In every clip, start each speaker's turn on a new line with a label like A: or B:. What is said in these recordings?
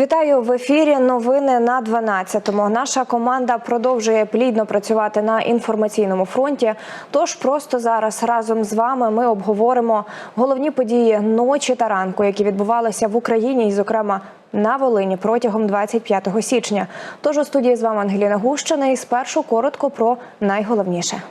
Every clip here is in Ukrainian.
A: Вітаю в ефірі. Новини на 12-му. Наша команда продовжує плідно працювати на інформаційному фронті. Тож просто зараз разом з вами ми обговоримо головні події ночі та ранку, які відбувалися в Україні, і, зокрема, на Волині протягом 25 січня. Тож у студії з вами Ангеліна Гущина і спершу коротко про найголовніше.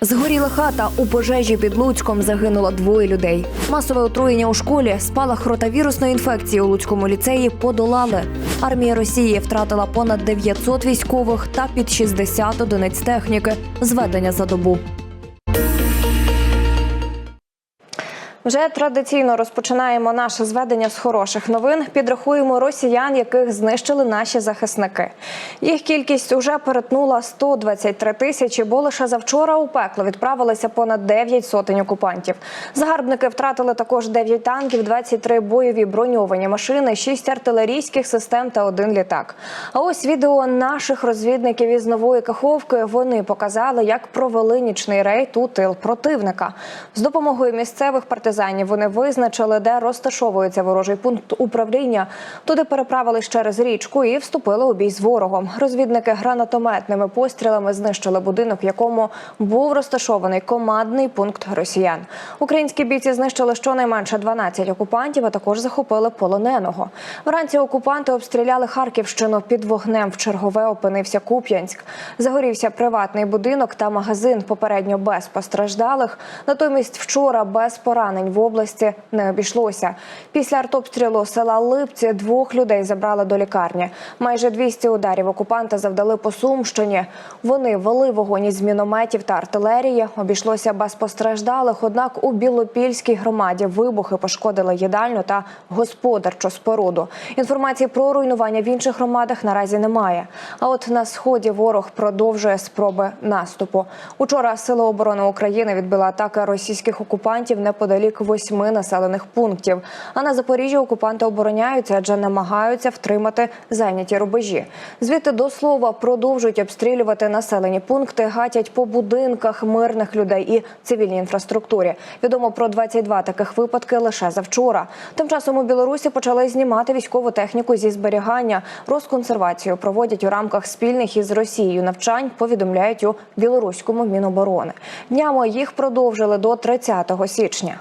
B: Згоріла хата у пожежі під Луцьком загинуло двоє людей. Масове отруєння у школі, спалах ротавірусної інфекції у Луцькому ліцеї подолали. Армія Росії втратила понад 900 військових та під 60 одиниць техніки. Зведення за добу.
A: Вже традиційно розпочинаємо наше зведення з хороших новин. Підрахуємо росіян, яких знищили наші захисники. Їх кількість уже перетнула 123 тисячі, бо лише завчора у пекло відправилися понад 9 сотень окупантів. Загарбники втратили також 9 танків, 23 бойові броньовані машини, 6 артилерійських систем та один літак. А ось відео наших розвідників із нової каховки. Вони показали, як провели нічний рейд у тил противника. З допомогою місцевих партизанів вони визначили, де розташовується ворожий пункт управління. Туди переправились через річку і вступили у бій з ворогом. Розвідники гранатометними пострілами знищили будинок, в якому був розташований командний пункт росіян. Українські бійці знищили щонайменше 12 окупантів, а також захопили полоненого. Вранці окупанти обстріляли Харківщину. Під вогнем в чергове опинився Куп'янськ. Загорівся приватний будинок та магазин. Попередньо без постраждалих. Натомість вчора без поранень в області не обійшлося. Після артобстрілу села Липці двох людей забрали до лікарні. Майже 200 ударів окупанти завдали по Сумщині. Вони вели вогонь із мінометів та артилерії. Обійшлося без постраждалих. Однак у Білопільській громаді вибухи пошкодили їдальню та господарчу споруду. Інформації про руйнування в інших громадах наразі немає. А от на сході ворог продовжує спроби наступу. Учора Сили оборони України відбили атаки російських окупантів неподалік восьми населених пунктів. А на Запоріжжі окупанти обороняються, адже намагаються втримати зайняті рубежі. Звідти до слова продовжують обстрілювати населені пункти, гатять по будинках мирних людей і цивільній інфраструктурі. Відомо про 22 таких випадки лише завчора. Тим часом у Білорусі почали знімати військову техніку зі зберігання. Розконсервацію проводять у рамках спільних із Росією навчань. Повідомляють у білоруському міноборони. Днями їх продовжили до 30 січня.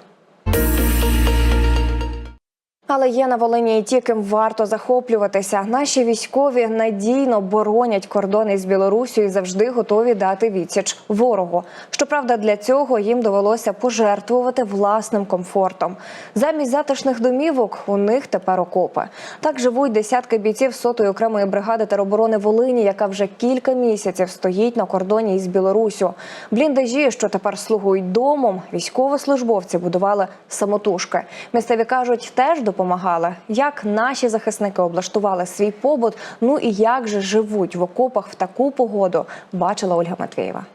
A: Але є на Волині і ті, ким варто захоплюватися. Наші військові надійно боронять кордони з Білорусю і завжди готові дати відсіч ворогу. Щоправда, для цього їм довелося пожертвувати власним комфортом. Замість затишних домівок у них тепер окопи. Так живуть десятки бійців сотої окремої бригади тероборони Волині, яка вже кілька місяців стоїть на кордоні із Білорусю. Бліндажі, що тепер слугують домом, військовослужбовці будували самотужки. Місцеві кажуть, теж допомагали. Як наші захисники облаштували свій побут, ну і як же живуть в окопах в таку погоду, бачила Ольга Матвієва.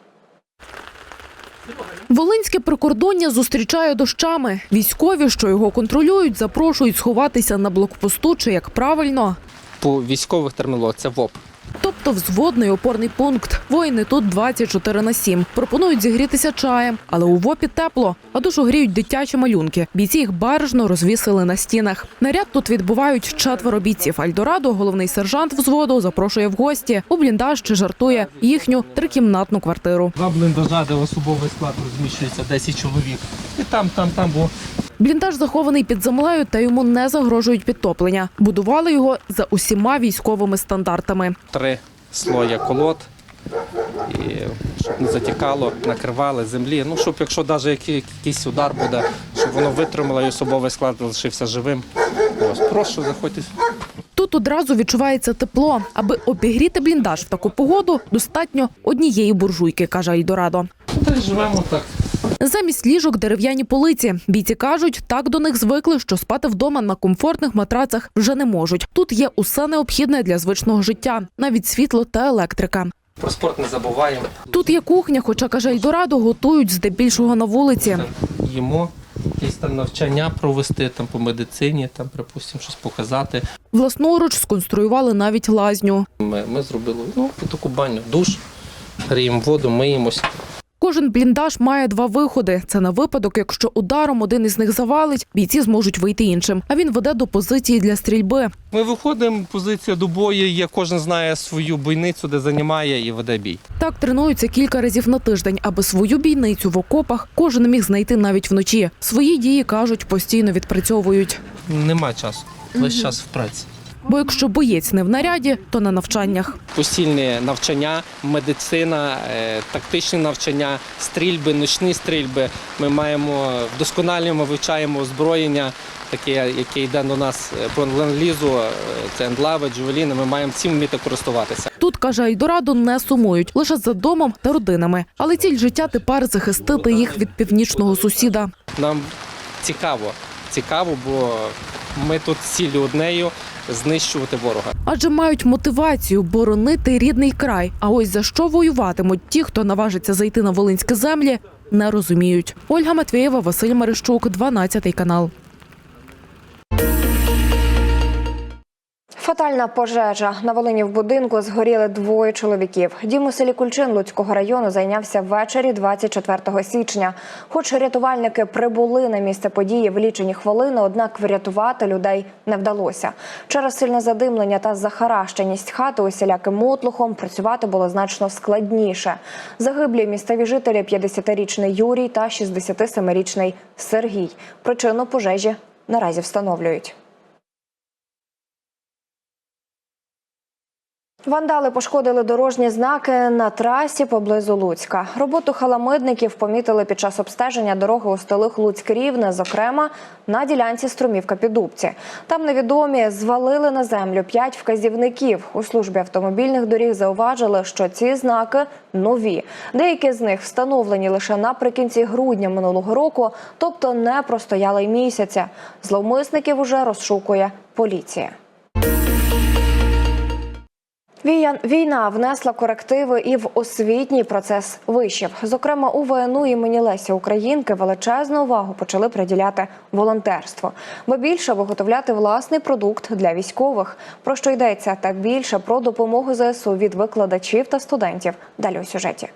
C: Волинське прикордоння зустрічає дощами. Військові, що його контролюють, запрошують сховатися на блокпосту чи як правильно.
D: По військових термінологіях це ВОП.
C: Тобто взводний опорний пункт. Воїни тут 24 на 7. Пропонують зігрітися чаєм, але у ВОПі тепло, а душу гріють дитячі малюнки. Бійці їх бережно розвісили на стінах. Наряд тут відбувають четверо бійців. Альдорадо, головний сержант взводу, запрошує в гості у бліндаж чи жартує їхню трикімнатну квартиру.
D: Два бліндажа, де особовий склад розміщується 10 чоловік. І там, там, там, бо
C: Бліндаж захований під землею та йому не загрожують підтоплення. Будували його за усіма військовими стандартами.
D: три слоя колод. І щоб не затікало, накривали землі. Ну, щоб якщо навіть якийсь удар буде, щоб воно витримало і особовий склад залишився живим. Ось, прошу, заходьте.
C: Тут одразу відчувається тепло. Аби обігріти бліндаж в таку погоду, достатньо однієї буржуйки, каже Альдорадо.
D: Ну, Та живемо так.
C: Замість ліжок дерев'яні полиці. Бійці кажуть, так до них звикли, що спати вдома на комфортних матрацах вже не можуть. Тут є усе необхідне для звичного життя, навіть світло та електрика.
D: Про спорт не забуваємо.
C: Тут є кухня, хоча каже Ельдорадо, готують здебільшого на вулиці.
D: Їмо, якісь там навчання провести там по медицині, там, припустимо, щось показати.
C: Власноруч сконструювали навіть лазню.
D: Ми, ми зробили ну, таку баню, душ, гріємо воду, миємось.
C: Кожен бліндаж має два виходи. Це на випадок, якщо ударом один із них завалить, бійці зможуть вийти іншим. А він веде до позиції для стрільби.
D: Ми виходимо, позиція до бою є, кожен знає свою бойницю, де займає і веде бій.
C: Так тренуються кілька разів на тиждень, аби свою бійницю в окопах кожен міг знайти навіть вночі. Свої дії кажуть, постійно відпрацьовують.
D: Нема часу. Весь час в праці.
C: Бо якщо боєць не в наряді, то на навчаннях.
D: Постільне навчання, медицина, е, тактичні навчання, стрільби, ночні стрільби. Ми маємо вдосконалюємо, вивчаємо озброєння, таке, яке йде до нас е, по ленд-лізу, е, це ендлави, джувеліни. Ми маємо цим вміти користуватися.
C: Тут каже Айдорадо, не сумують лише за домом та родинами. Але ціль життя тепер захистити їх від північного сусіда.
D: Нам цікаво, цікаво, бо ми тут з ціллю однею знищувати ворога.
C: Адже мають мотивацію боронити рідний край. А ось за що воюватимуть ті, хто наважиться зайти на волинські землі, не розуміють. Ольга Матвієва, Василь Марищук, 12 канал.
A: Фатальна пожежа на Волині в будинку згоріли двоє чоловіків. Дім у селі Кульчин Луцького району зайнявся ввечері 24 січня. Хоч рятувальники прибули на місце події в лічені хвилини, однак врятувати людей не вдалося. Через сильне задимлення та захаращеність хати усіляким мотлухом працювати було значно складніше. Загиблі місцеві жителі 50-річний Юрій та 67-річний Сергій. Причину пожежі наразі встановлюють. Вандали пошкодили дорожні знаки на трасі поблизу Луцька. Роботу халамидників помітили під час обстеження дороги у столих Луцьк-Рівне, зокрема на ділянці Струмівка Підубці. Там невідомі звалили на землю п'ять вказівників. У службі автомобільних доріг зауважили, що ці знаки нові. Деякі з них встановлені лише наприкінці грудня минулого року, тобто не простояли й місяця. Зловмисників уже розшукує поліція. Війна внесла корективи і в освітній процес вишів. Зокрема, у ВНУ імені Лесі Українки величезну увагу почали приділяти волонтерство, бо більше виготовляти власний продукт для військових. Про що йдеться та більше про допомогу ЗСУ від викладачів та студентів. Далі у сюжеті.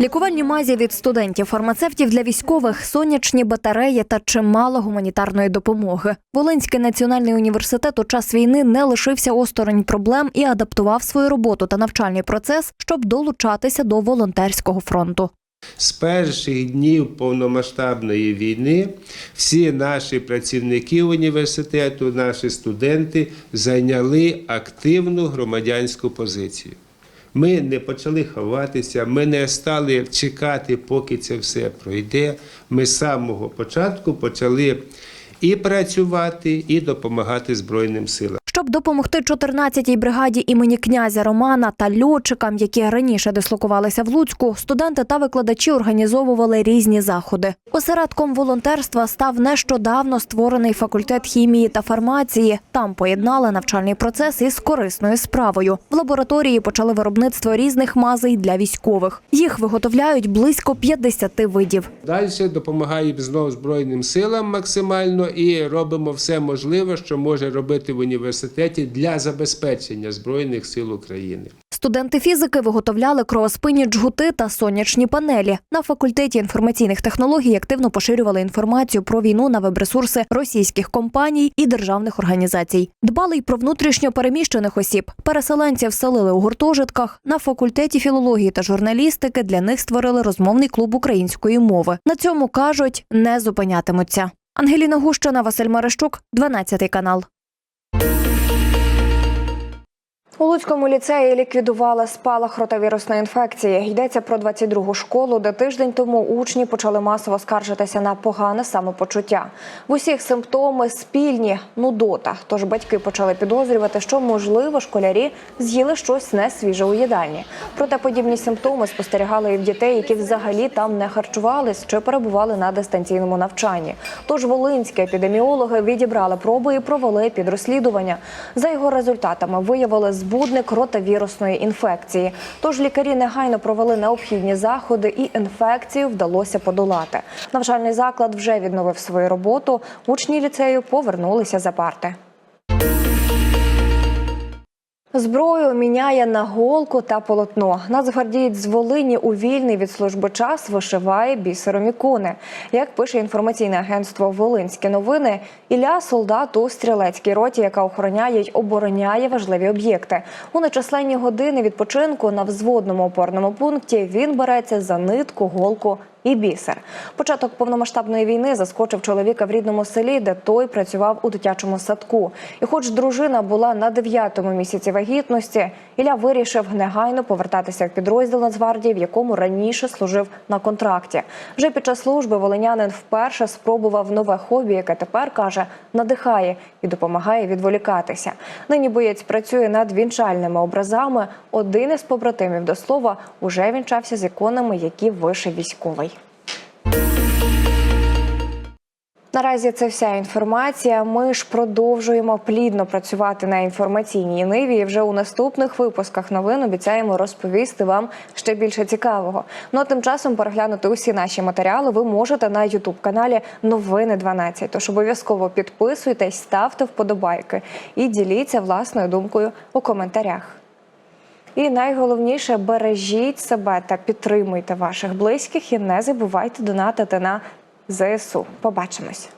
B: Лікувальні мазі від студентів, фармацевтів для військових, сонячні батареї та чимало гуманітарної допомоги. Волинський національний університет у час війни не лишився осторонь проблем і адаптував свою роботу та навчальний процес, щоб долучатися до волонтерського фронту.
E: З перших днів повномасштабної війни всі наші працівники університету, наші студенти зайняли активну громадянську позицію. Ми не почали ховатися, ми не стали чекати, поки це все пройде. Ми з самого початку почали і працювати, і допомагати Збройним силам.
B: Щоб допомогти 14-й бригаді імені князя Романа та льотчикам, які раніше дислокувалися в Луцьку, студенти та викладачі організовували різні заходи. Осередком волонтерства став нещодавно створений факультет хімії та фармації. Там поєднали навчальний процес із корисною справою. В лабораторії почали виробництво різних мазей для військових. Їх виготовляють близько 50 видів.
E: Далі допомагаємо знову Збройним силам максимально і робимо все можливе, що може робити в університеті для забезпечення Збройних сил України.
B: Студенти фізики виготовляли кровоспинні джгути та сонячні панелі. На факультеті інформаційних технологій активно поширювали інформацію про війну на веб-ресурси російських компаній і державних організацій. Дбали й про внутрішньо переміщених осіб. Переселенців селили у гуртожитках. На факультеті філології та журналістики для них створили розмовний клуб української мови. На цьому кажуть, не зупинятимуться. Ангеліна Гущина, Василь Мерещук, 12 канал.
A: У Луцькому ліцеї ліквідували спалах ротавірусної інфекції. Йдеться про 22-гу школу, де тиждень тому учні почали масово скаржитися на погане самопочуття. В усіх симптоми спільні нудота. Тож батьки почали підозрювати, що можливо школярі з'їли щось не свіже у їдальні. Проте подібні симптоми спостерігали і в дітей, які взагалі там не харчувались чи перебували на дистанційному навчанні. Тож волинські епідеміологи відібрали проби і провели підрозслідування. За його результатами виявили збудник ротавірусної інфекції. Тож лікарі негайно провели необхідні заходи, і інфекцію вдалося подолати. Навчальний заклад вже відновив свою роботу. Учні ліцею повернулися за парти. Зброю міняє на голку та полотно. Нацгвардієць з Волині у вільний від служби час вишиває бісером ікони. Як пише інформаційне агентство Волинські новини, Ілля солдат у стрілецькій роті, яка охороняє й обороняє важливі об'єкти. У нечисленні години відпочинку на взводному опорному пункті він береться за нитку, голку і бісер. Початок повномасштабної війни заскочив чоловіка в рідному селі, де той працював у дитячому садку. І, хоч дружина була на дев'ятому місяці вагітності, Ілля вирішив негайно повертатися в підрозділ Нацгвардії, в якому раніше служив на контракті. Вже під час служби волинянин вперше спробував нове хобі, яке тепер каже надихає і допомагає відволікатися. Нині боєць працює над вінчальними образами. Один із побратимів до слова уже вінчався з іконами, які вишив військовий. Наразі це вся інформація. Ми ж продовжуємо плідно працювати на інформаційній ниві. І вже у наступних випусках новин обіцяємо розповісти вам ще більше цікавого. Ну а тим часом переглянути усі наші матеріали ви можете на Ютуб каналі Новини 12. Тож обов'язково підписуйтесь, ставте вподобайки і діліться власною думкою у коментарях. І найголовніше бережіть себе та підтримуйте ваших близьких і не забувайте донатити на ЗСУ. Побачимось.